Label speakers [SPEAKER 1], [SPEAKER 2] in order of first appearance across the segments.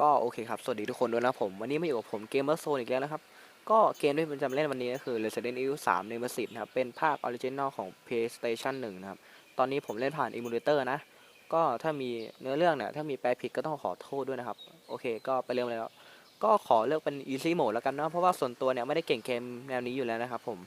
[SPEAKER 1] ก็โอเคครับสวัสดีทุกคนด้วยนะผมวันนี้มาอยู่กับผมเกมเมอร์โซนอีกแล้วนะครับ ก็เกมที่ผมจะมาเล่นวันนี้ก็คือ Resident Evil 3 Nemesis นะครับ เป็นภาคออริจินอลของ PlayStation 1 นะครับ ตอนนี้ผมเล่นผ่าน Emulator นะ ก็ถ้ามีเนื้อเรื่องเนี่ยถ้ามีแปลผิดก็ต้องขอโทษด้วยนะครับ โอเค ก็ไปเริ่มเลยแล้ว ก็ขอเลือกเป็น Easy Mode แล้วกันนะเพราะว่าส่วนตัวเนี่ยไม่ได้เก่งเกมแนวนี้อยู่แล้วนะครับผม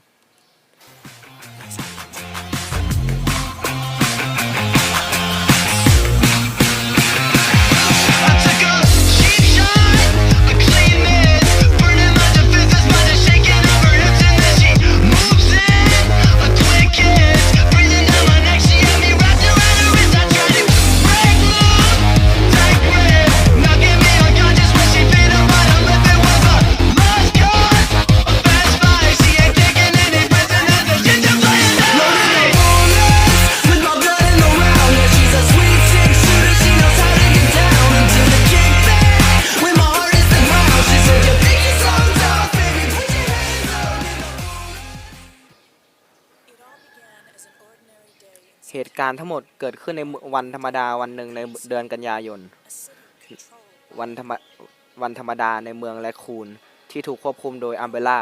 [SPEAKER 1] การณ์ทั้งหมดเกิดขึ้นในวันธรรมดาวันหนึ่งในเดือนกันยายน วันธรรมวันธรรมดาในเมืองแลคูนที่ถูกควบคุมโดยอัมเบล่า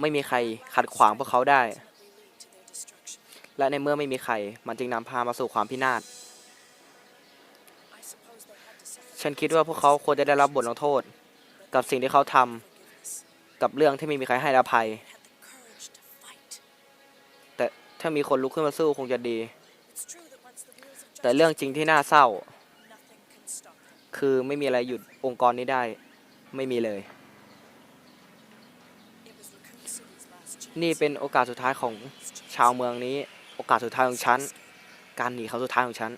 [SPEAKER 1] ไม่มีใครขัดขวางพวกเขาได้ และในเมื่อไม่มีใคร มันจึงนำพามาสู่ความพินาศ ฉันคิดว่าพวกเขาควรจะได้รับบทลงโทษ กับสิ่งที่เขาทำกับเรื่องที่ไม่มีใครให้อภัย ถ้ามีคนลุกขึ้นมาสู้คงจะดี
[SPEAKER 2] It's true that once the wheels of
[SPEAKER 1] แต่เรื่อง
[SPEAKER 2] justice
[SPEAKER 1] จริงที่น่าเศร้า
[SPEAKER 2] nothing can stop them.
[SPEAKER 1] คือไม่มีอะไรหยุดองค์กรนี้ได้ ไม่มีเลย
[SPEAKER 2] It was Raccoon City's last chance.
[SPEAKER 1] นี่เป็นโอกาสสุดท้ายของชาวเมืองนี้ โอกาสสุดท้ายของฉัน การหนีครั้งสุดท้ายของฉัน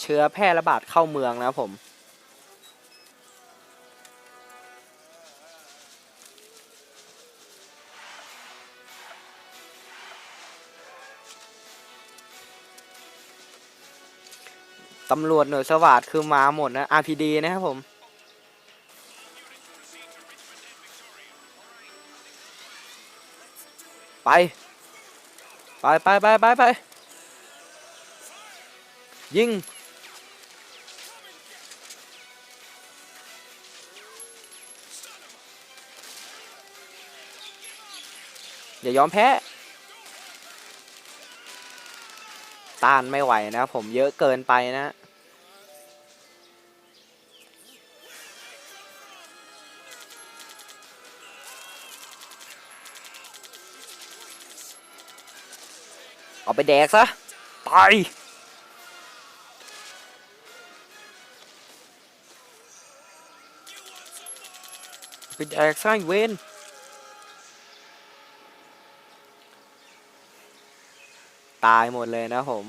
[SPEAKER 1] เชื้อแพร่ระบาดเข้าเมืองนะครับผมตำรวจหน่วยสวัสดคือมาหมดนะ RPD นะครับผม ไป ไปไปไปไปไปยิง อย่ายอมแพ้ต้านไม่ไหวนะผมเยอะเกินไปนะเอาไปแดกซะตายไปแดกซะไอ้เวน ตายหมดเลยนะผม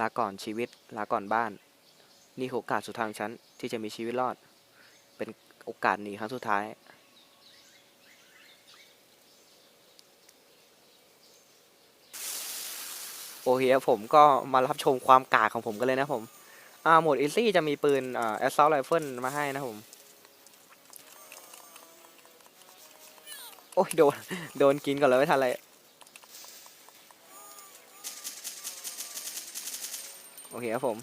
[SPEAKER 1] ลาก่อนชีวิต ลาก่อนบ้าน นี่คือโอกาสสุดท้ายของฉัน ที่จะมีชีวิตรอด เป็นโอกาสหนีครั้งสุดท้าย โอเคครับผมก็มารับชมความกากของผมกันเลยนะผม อ่าโหมดอีซี่จะมีปืนอ่า assault rifle มาให้นะผม โอ้ยโดน โดนกินก่อนเลยไม่ทันไรโอเคครับผม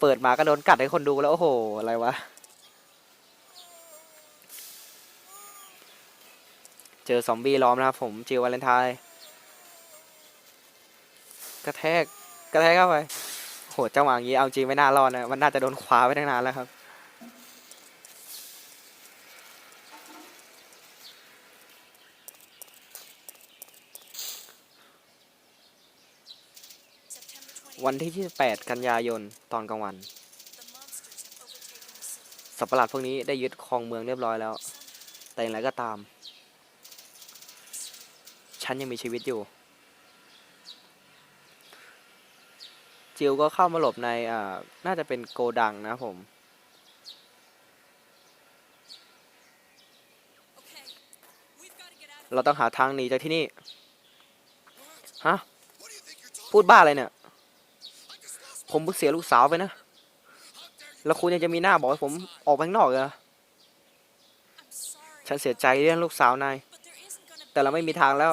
[SPEAKER 1] เปิดมาก็โดนกัดให้คนดูแล้ว โอ้โห อะไรวะ เจอซอมบี้ล้อมนะครับผม จิววาเลนไทน์กระแทก กระแทกเข้าไปโหจังหวะอย่างนี้เอาจริงไม่น่ารอดนะ มันน่าจะโดนคว้าไว้ตั้งนานแล้วครับ วันที่ 28 กันยายน ตอนกลางวัน สัปะหลาดพวกนี้ได้ยึดครองเมืองเรียบร้อยแล้ว แต่อย่างไรก็ตาม ฉันยังมีชีวิตอยู่ จิวก็เข้ามาหลบในอ่าน่าจะเป็นโกดังนะผม เราต้องหาทางหนีจากที่นี่ ฮะ พูดบ้าอะไรเนี่ย ผมเพิ่งเสียลูกสาวไปนะ แล้วคุณยังจะมีหน้าบอกให้ผมออกไปข้างนอกเหรอ ฉันเสียใจเรื่องลูกสาวนาย แต่เราไม่มีทางแล้ว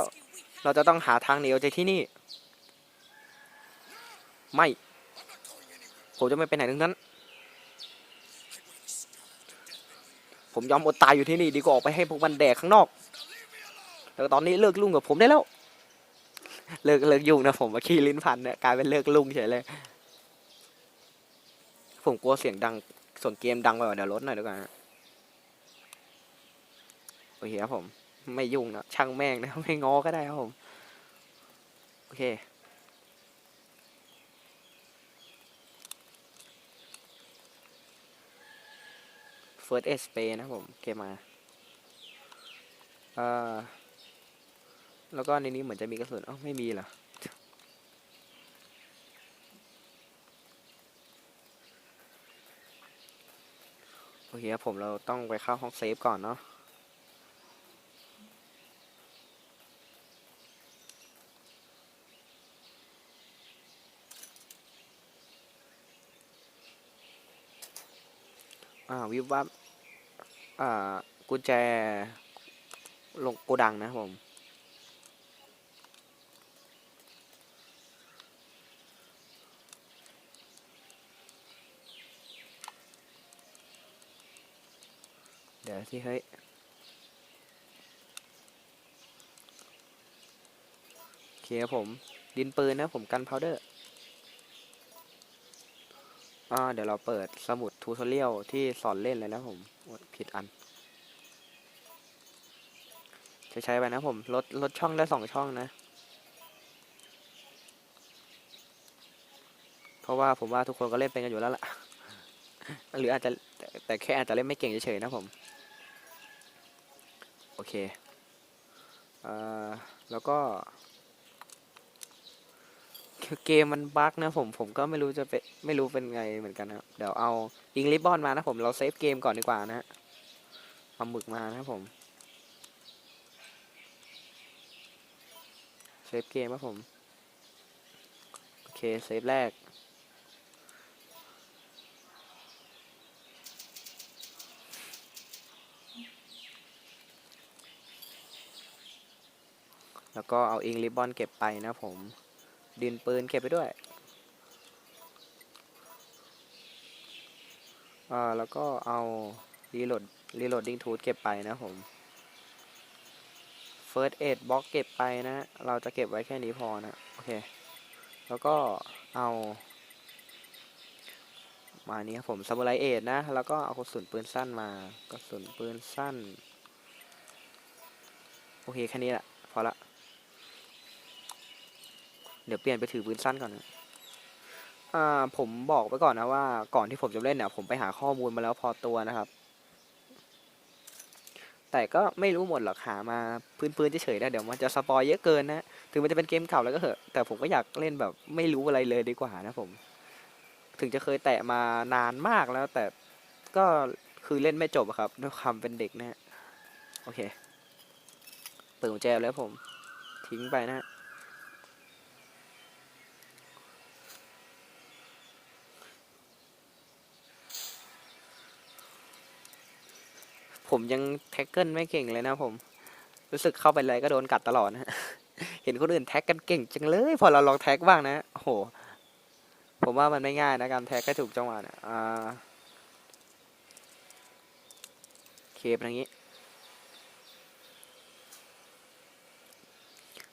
[SPEAKER 1] เราจะต้องหาทางหนีออกจากที่นี่ ไม่ ผมจะไม่ไปไหนทั้งนั้น ผมยอมอดตายอยู่ที่นี่ดีกว่าออกไปให้พวกมันแดกข้างนอก แต่ตอนนี้เลิกลุ่งกับผมได้แล้ว เลิกเลิกยุ่งนะผมมาขี้ลิ้นพันเนี่ยกลายเป็นเลิกลุ่งเฉยเลย ผมกลัวเสียงดังส่วนเกมดังไปกว่าเดี๋ยวลดหน่อยดีกว่านโอเคครับผม ไม่ยุ่งนะช่างแม่งนะไม่ง้อก็ได้ครับผม โอเค First Aid Spray นะผมเกมมาเอ่อแล้วก็ในนี้เหมือนจะมีกระสุนเอ้าไม่มีเหรอ เคครับผมเราต้องไปเข้าห้องเซฟก่อนเนาะอ่าวิบวับอ่ากุญแจลงโกดังนะครับผม พี่เฮ้ยโอเคครับผม ดินปืนนะผมกันพาวเดอร์อ่าเดี๋ยวเราเปิดสมุดทูทอเรียลที่สอนเล่นเลยนะผมผิดอันใช้ใช้ไปนะผม ลดลดช่องได้สองช่องนะ เพราะว่าผมว่าทุกคนก็เล่นเป็นกันอยู่แล้วล่ะ หรืออาจจะแต่แค่อาจจะเล่นไม่เก่งเฉยๆนะผม เคอ่าแล้วก็ เกมมันบั๊กนะผม ผมก็ไม่รู้จะเป็นไม่รู้เป็นไงเหมือนกันนะเดี๋ยวเอาอิงลิบอนมานะผมเราเซฟเกมก่อนดีกว่านะฮะเอาหมึกมานะผมเซฟเกมครับผม โอเค เซฟแรก แล้วก็เอาอิงลิบบอนเก็บไปนะผม ดินปืนเก็บไปด้วยอ่าแล้วก็เอารีโหลดรีโหลดดิ้งทูธเก็บไปนะผม First Aid Box เก็บไปนะ เราจะเก็บไว้แค่นี้พอนะ โอเค แล้วก็เอา มานี้ครับผมซามูไรเอดนะ แล้วก็เอากระสุนปืนสั้นมากระสุนปืนสั้น โอเค แค่นี้แหละ พอละ เดี๋ยวเปลี่ยนไปถือปืนสั้นก่อนนะอ่าผมบอกไว้ก่อนนะว่า ก่อนที่ผมจะเล่นเนี่ยผมไปหาข้อมูลมาแล้วพอตัวนะครับ แต่ก็ไม่รู้หมดหรอกหามาพื้นๆเฉยๆนะเดี๋ยวมันจะสปอยเยอะเกินนะถึงมันจะเป็นเกมเก่าแล้วก็เถอะแต่ผมก็อยากเล่นแบบไม่รู้อะไรเลยดีกว่านะผม ถึงจะเคยแตะมานานมากแล้วแต่ก็คือเล่นไม่จบครับด้วยความเป็นเด็กนะฮะโอเคเปิดกุญแจแล้วผม ทิ้งไปนะ ผมยังแท็กเกิลไม่เก่งเลยนะผม รู้สึกเข้าไปอะไรก็โดนกัดตลอดนะฮะเห็นคนอื่นแท็กกันเก่งจังเลย พอเราลองแท็กบ้างนะโอ้โห ผมว่ามันไม่ง่ายนะการแท็กให้ถูกจังหวะนะอ่าเคปอย่างนี้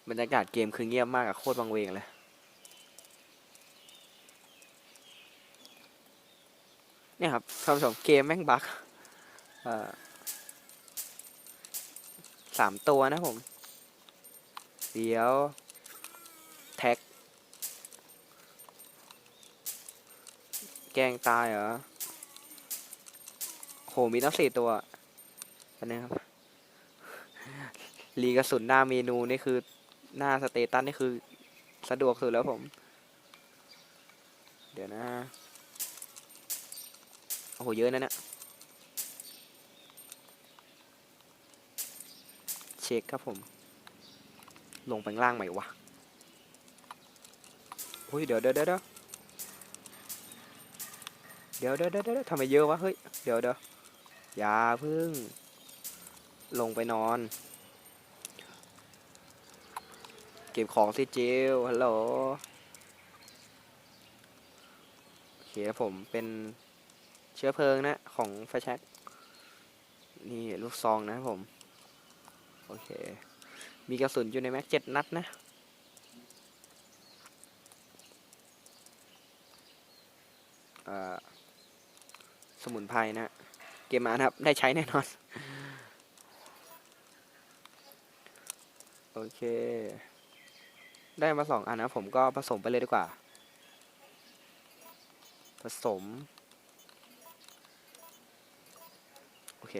[SPEAKER 1] บรรยากาศเกมคือเงียบมากอะโคตรวังเวงเลยเนี่ยครับท่านผู้ชมเกมแม่งบั๊กเอ่อ สามตัวนะผม เดี๋ยว แท็ก แกงตายเหรอ โห มีตั้งสี่ตัวอันนี้ครับรีกระสุนหน้าเมนูนี่คือหน้าสเตตัสนี่คือสะดวกสุดแล้วผม เดี๋ยวนะ โอ้โห เยอะนะเนี่ย ช็คครับผม ลงไปข้างล่างไหมวะอุ้ยเดี๋ยวเดี๋ยวเดี๋ยวเดี๋ยวเดี๋ยวเดี๋ยวเดี๋ยวทำไมเยอะวะเฮ้ยเดี๋ยวเดี๋ยวอย่าเพึ่ง ลงไปนอน เก็บของสิจิวฮัลโหลโอเครับผมเป็นเชื้อเพลิงนะ ของไฟแช็กนี่ลูกซองนะครับผม โอเค มีกระสุนอยู่ในแม็กเจ็ดนัดนะสมุนไพรนะ เกมมานะครับ ได้ใช้แน่นอน โอเค ได้มาสองอันนะ ผมก็ผสมไปเลยดีกว่า ผสม โอเค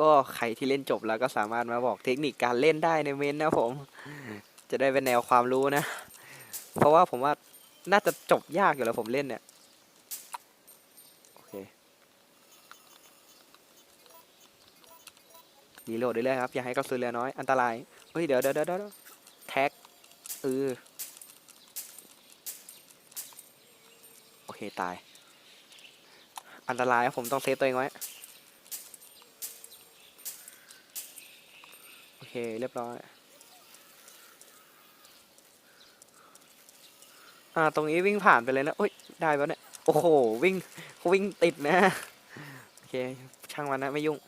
[SPEAKER 1] ก็ใครที่เล่นจบแล้วก็สามารถมาบอกเทคนิคการเล่นได้ในเมนนะผม จะได้เป็นแนวความรู้นะ เพราะว่าผมว่าน่าจะจบยากอยู่แล้วผมเล่นเนี่ยโอเครีโหลดได้เลยครับ อย่าให้กระสุนเหลือน้อย อันตราย เฮ้ย เดี๋ยวเดี๋ยวเดี๋ยวแท็กเออโอเค ตาย อันตรายผมต้องเซฟตัวเองไว้ โอ เคเรียบร้อย อ่า ตรงนี้วิ่งผ่านไปเลยนะโอ้ย ได้ปะเนี่ย โอ้โห วิ่ง วิ่งติดนะ โอเค ช่างมันนะ ไม่ยุ่ง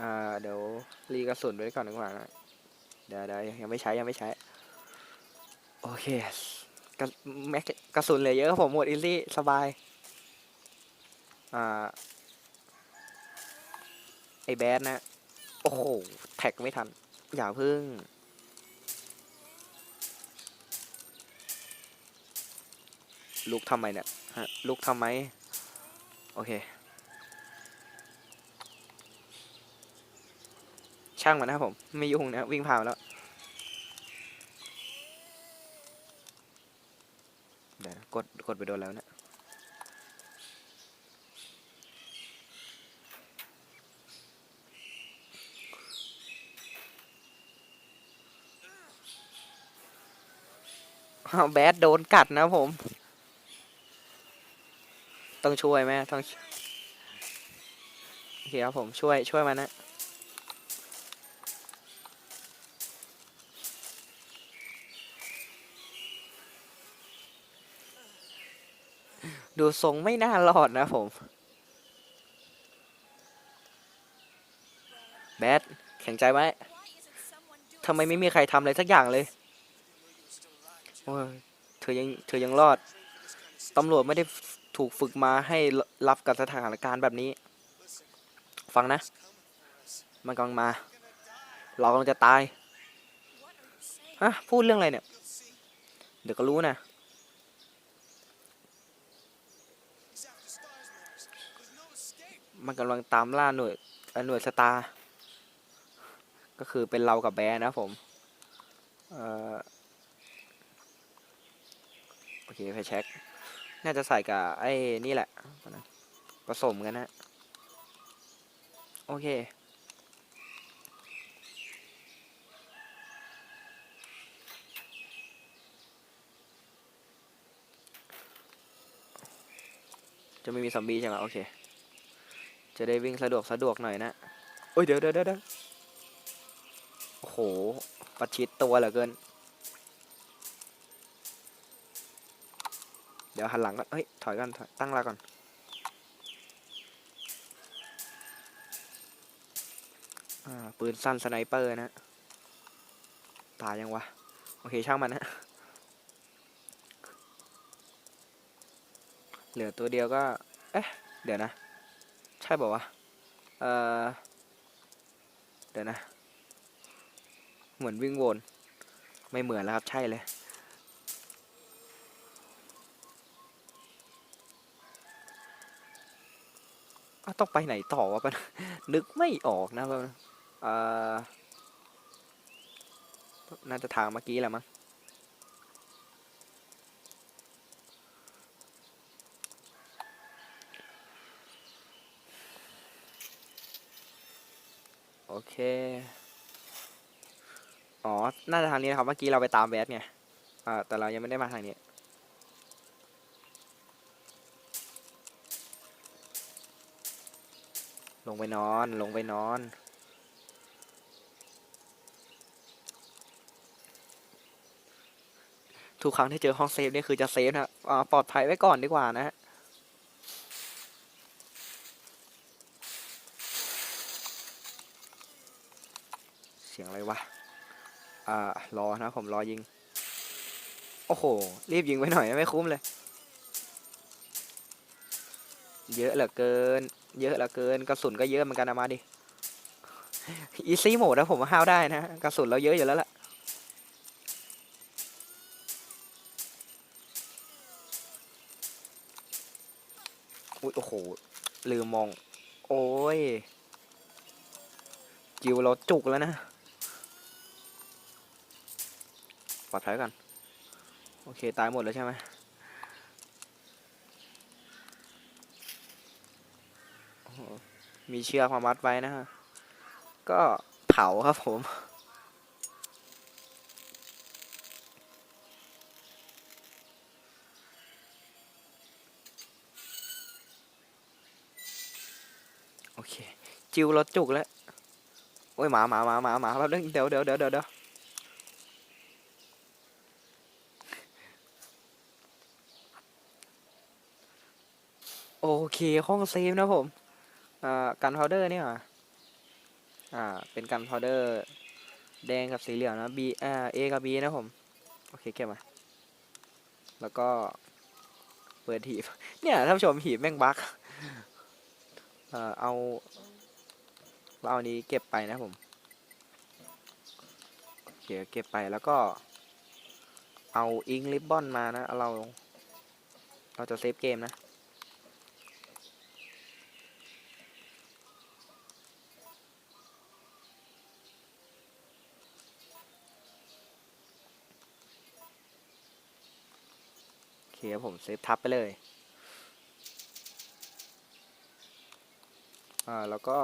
[SPEAKER 1] อ่า เดี๋ยว รีกระสุนไว้ก่อนดีกว่านะเดี๋ยวเดี๋ยวยังไม่ใช้ ยังไม่ใช้ โอเค ระแม็กกระสุนเหลือเยอะครับผมหมดอิซี่สบาย อ่า ไอแบดนะ โอ้โห แท็กไม่ทัน อย่าพึ่ง ลุกทำไมเนี่ยฮะลุกทำไม โอเค ช่างมันนะครับผม ไม่ยุ่งนะ วิ่งผ่านแล้ว เดี๋ยวนะ กดกดไปโดนแล้วเนะอ้าแบดโดนกัดนะผม ต้องช่วยไหมต้องโอเคครับผมช่วยช่วยมันนะ ดูทรงไม่น่ารอดนะผม แบดแข็งใจไว้
[SPEAKER 2] Why isn't someone doing
[SPEAKER 1] ทำไมไม่มีใครทำอะไรสักอย่างเลยโอ้ยเธอยังเธอยังรอด ตำรวจไม่ได้ถูกฝึกมาให้รับกับสถานการณ์แบบนี้ ฟังนะ มันกำลังมา เรากำลังจะตาย ฮะ พูดเรื่องอะไรเนี่ย เดี๋ยวก็รู้นะ มันกำลังตามล่าหน่วยหน่วยสตาร์ก็คือเป็นเรากับแบร์นะผมออโอเคไปเช็ค น่าจะใส่กับไอ้นี่แหละ ผสมกันนะ โอเค จะไม่มีซอมบี้ใช่ไหมโอเค จะได้วิ่งสะดวกสะดวกหน่อยนะโอ้ยเดี๋ยวเดี๋ยวเดี๋ยวโอ้โห ประชิดตัวเหลือเกิน เดี๋ยวหันหลังก่อนเฮ้ย ถอยก่อนถอยตั้งลักก่อน ปืนสั้นสไนเปอร์นะ ตายยังวะ โอเค ช่างมันนะ เหลือตัวเดียวก็ เอ๊ะ เดี๋ยวนะ ใช่ป่าวะเออเดี๋ยวนะ เหมือนวิ่งวน ไม่เหมือนแล้วครับ ใช่เลยต้องไปไหนต่อวะปะนึกไม่ออกนะว่าน่าจะทางเมื่อกี้แหละมั้ง เค อ๋อ น่าจะทางนี้นะครับ เมื่อกี้เราไปตามแบทไงอ่าแต่เรายังไม่ได้มาทางนี้ ลงไปนอน ลงไปนอนทุกครั้งที่เจอห้องเซฟเนี่ยคือจะเซฟนะอ่าปลอดภัยไว้ก่อนดีกว่านะ เสียงอะไรวะ อ่ารอนะผมรอยิง โอ้โห รีบยิงไว้หน่อยไม่คุ้มเลย เยอะเหลือเกิน เยอะเหลือเกิน กระสุนก็เยอะเหมือนกันนะมาดิ อีซี่โหมดนะผมว่าห้าวได้นะ กระสุนเราเยอะอยู่แล้วล่ะอุ๊ยโอ้โห ลืมมอง โอ้ย จิวเราจุกแล้วนะ ปลอดภัยก่อนโอเค ตายหมดแล้วใช่ไหมมีเชือกมามัดไว้นะฮะ ก็เผาครับผม โอเค จิวรถจุกแล้ว โอ้ยหมาหมาหมาหมาหมาแป๊บนึงเดี๋ยวเดี๋ยวเดี๋ยวเดี๋ยว เดี๋ยวโอเค ห้องเซฟนะผมอ่ากันพาวเดอร์นี่หรออ่า เป็นกันพาวเดอร์ แดงกับสีเหลืองนะ B อ่า A กับ B นะผม โอเคเก็บมา แล้วก็เปิดหีบ เนี่ยท่านผู้ชมหีบแม่งบั๊กเอ่อเอาเราเอาอันนี้เก็บไปนะผมโอเคเก็บไปแล้วก็ เอาอิงลิบบอนมานะ เรา เราจะเซฟเกมนะ คครับผมเซฟทับไปเลย อ่า แล้วก็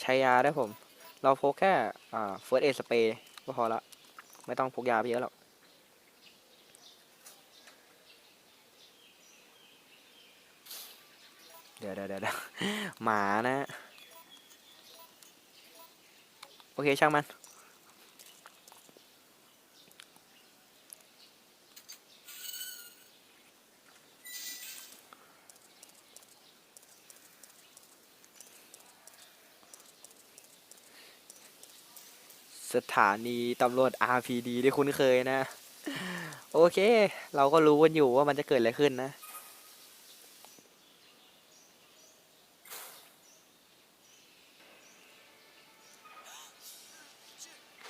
[SPEAKER 1] ใช้ยาได้ผม เราพกแค่ อ่าเฟิร์สเอสเปย์ก็พอละ ไม่ต้องพกยาไปเยอะหรอกเดี๋ยวเดี๋ยวเดี๋ยวเดี๋ยวหมานะ โอเค ช่างมัน สถานีตำรวจ RPD ที่คุ้นเคยนะ โอเค เราก็รู้กันอยู่ว่ามันจะเกิดอะไรขึ้นนะ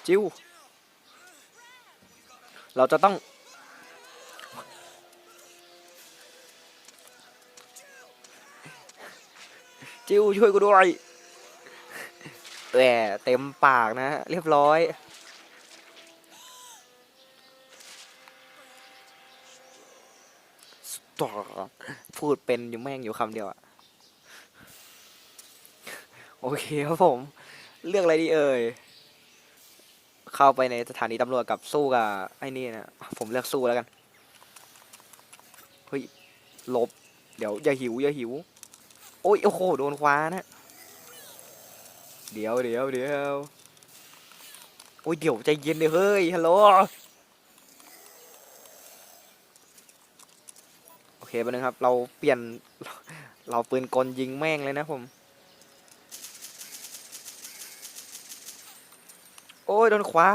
[SPEAKER 1] จิวเราจะต้องจิวช่วยกูด้วย แหมเต็มปากนะ เรียบร้อยต่อพูดเป็นอยู่แม่งอยู่คำเดียวอะโอเคครับผม เลือกอะไรดีเอ่ย เข้าไปในสถานีตำรวจกับสู้กับไอ้นี่นะ ผมเลือกสู้แล้วกัน เฮ้ยหลบ เดี๋ยวอย่าหิวอย่าหิว โอ้ยโอ้โหโดนคว้านะ เดี๋ยวเดี๋ยวเดี๋ยวโอ้ยเดี๋ยวใจเย็นดิเฮ้ยฮัลโหลโอเคไปนึงครับ เราเปลี่ยน เราปืนกลยิงแม่งเลยนะผม โอ้ยโดนคว้า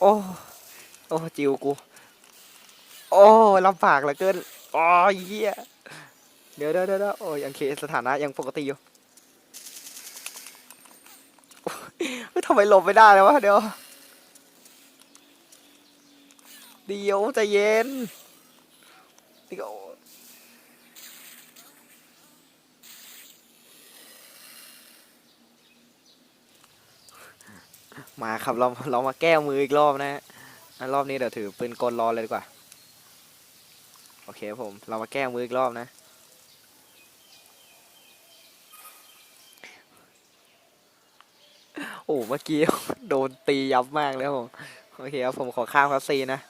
[SPEAKER 1] โอ้โอ้จิวกู โอ้ลำบากเหลือเกินอ้ยเหี้ยเดี๋ยวเดี๋ยวเดี๋ยวโอ้ยยังเคสถานะยังปกติอยู่ำไมหลบไม่ได้เลยวะเดี๋ยวเดี๋ยวจะเย็นเดี๋ยวมาครับเราเรามาแก้มืออีกรอบนะฮะรอบนี้เดี๋ยวถือปืนกลรอเลยดีกว่า โอเคผม เรามาแก้มืออีกรอบนะ อ้เมื่อกี้ โดนตียับมากเลยครับผมโอเคครับผมขอข้ามคัสซีนะ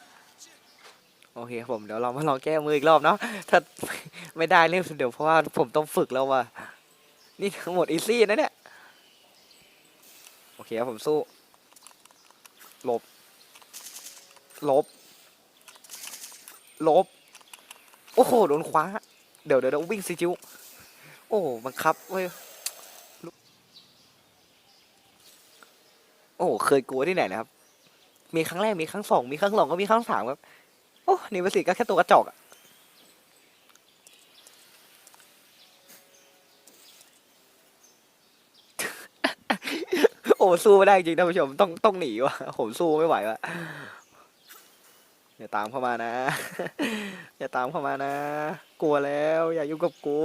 [SPEAKER 1] โอเคครับผมเดี๋ยวเรามาลองแก้มืออีกรอบเนาะถ้าไม่ได้เนี่ยเดี๋ยวเพราะว่าผมต้องฝึกแล้วว่ะนี่ทั้งหมดอีซี่นะเนี่ยโอเคครับผมสู้ลบลบลบโอ้โหโดนคว้า เดี๋ยวเดี๋ยวเดี๋ยววิ่งสิจิวโอ้บังคับเว้ย โอ้เคยกลัวที่ไหนนะครับ มีครั้งแรกมีครั้งสองมีครั้งสองก็มีครั้งสามครับโอ้นี่ปสิก็แค่ตัวกระจอกอะโอ้สู้ไม่ได้จริงท่านผู้ชมต้องต้องหนีวะผมสู้ไม่ไหวว่ะอย่าตามเข้ามานะ อย่าตามเข้ามานะ กลัวแล้ว อย่ายุ่งกับกู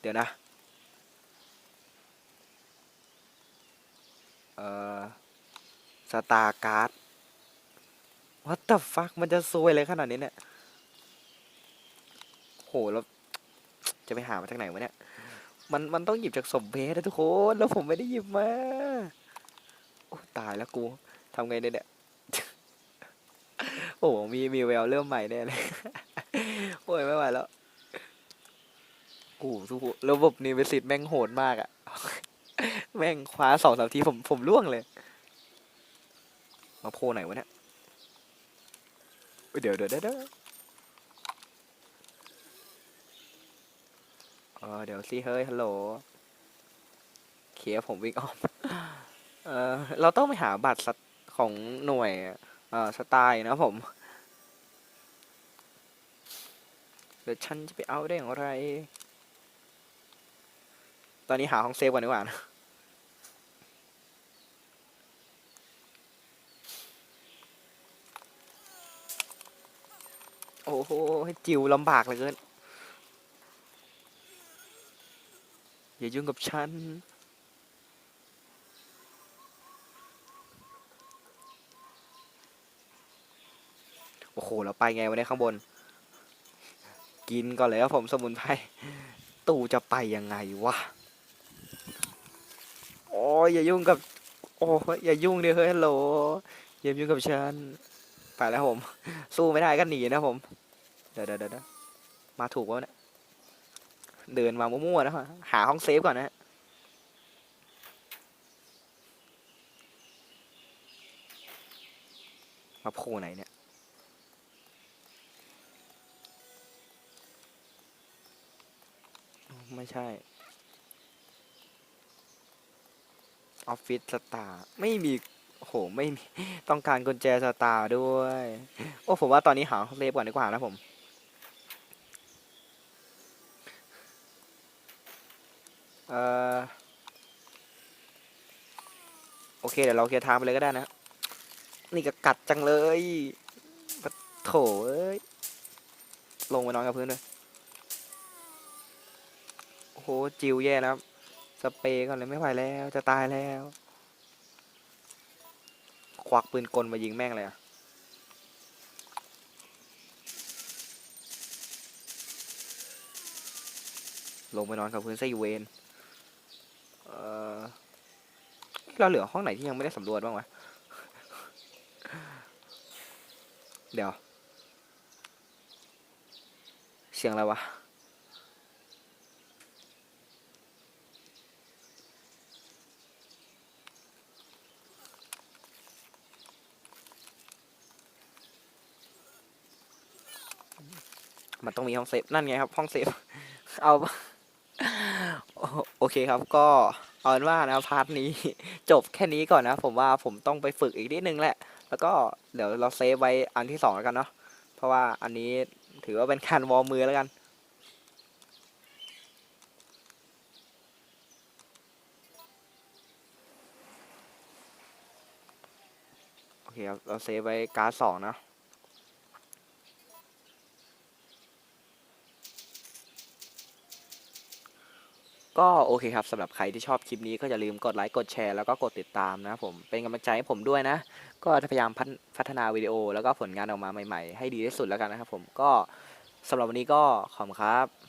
[SPEAKER 1] เดี๋ยวนะ เอ่อ สตาร์การ์ด what the fuck มันจะซวยเลยขนาดนี้เนี่ย โห แล้ว จะไปหามาจากไหนวะเนี่ย มัน มันต้องหยิบจากสมเพชนะทุกคน แล้วผมไม่ได้หยิบมา โอ้ ตายแล้วกู ทำไงเนี่ยเนี่ย โอ้ มี มีแววเริ่มใหม่แน่เลย โอ้ย ไม่ไหวแล้วโอ้ทุกคนระบบนิเวสิตแม่งโหดมากอะ แม่งคว้าสองสามทีผมผมล่วงเลย มาโพไหนวะเนี่ยเดี๋ยวเดี๋ยวเดี๋ยวเดี๋ยวเออเดี๋ยวสิเฮ้ยฮัลโหลเคลียผมวิ่งออมเออเราต้องไปหาบัตรสตของหน่วยเอ่อสไตล์นะผมเดี๋ยวฉันจะไปเอาได้อย่างไร ตอนนี้หาห้องเซฟก่อนดีกว่านะ โอ้โหจิวลำบากเหลยเกินอย่ายุ่งกับฉัน โอ้โห เราไปไงวันนี้ข้างบน กินก่อนเลยครับผมสมุนไพร ตู่จะไปยังไงวะ โอ้ยอย่ายุ่งกับ โอ้ยอย่ายุ่งเดี๋ยวเฮ้ยฮัลโหลอย่ายุ่งกับฉัน ไปแล้วผม สู้ไม่ได้ก็หนีนะผมเดี๋ยวเดี๋ยวเดี๋ยวมาถูกวะเนี่ยเดินมามั่วๆนะหาห้องเซฟก่อนนะฮะมาโผล่ไหนเนี่ยไม่ใช่ออฟฟิศสตาร์ไม่มี โอ้โหไม่มีต้องการกุญแจสตาร์ด้วย โอ้ผมว่าตอนนี้หาเซฟก่อนดีกว่านะผมเอ่อโอเคเดี๋ยวเราเคลียร์ทางไปเลยก็ได้นะ นี่ก็กัดจังเลยโถเอ้ยลงไปนอนกับพื้นเลยโอ้โหจิวแย่นะครับสเปรย์ก่อนเลยไม่ไหวแล้วจะตายแล้ว ควักปืนกลมายิงแม่งเลยอะลงไปนอนกับพื้นไซเวนเออเราเหลือห้องไหนที่ยังไม่ได้สำรวจบ้างวะ เดี๋ยว เสียงอะไรวะ มันต้องมีห้องเซฟนั่นไงครับ ห้องเซฟ เอาโอเคครับก็เอาเป็นว่านะพาร์ทนี้ จบแค่นี้ก่อนนะ ผมว่าผมต้องไปฝึกอีกนิดนึงแหละ แล้วก็เดี๋ยวเราเซฟไว้อันที่สองแล้วกันเนาะเพราะว่าอันนี้ถือว่าเป็นการวอร์มมือแล้วกันโอเคครับเราเซฟไว้การ์ดสองนะ ก็โอเคครับสำหรับใครที่ชอบคลิปนี้ก็อย่าลืมกดไลค์กดแชร์แล้วก็กดติดตามนะผมเป็นกำลังใจให้ผมด้วยนะ ก็จะพยายามพัฒพัฒนาวิดีโอแล้วก็ผลงานออกมาใหม่ๆ ให้ดีที่สุดแล้วกันนะครับผมก็สำหรับวันนี้ก็ขอบคุณครับ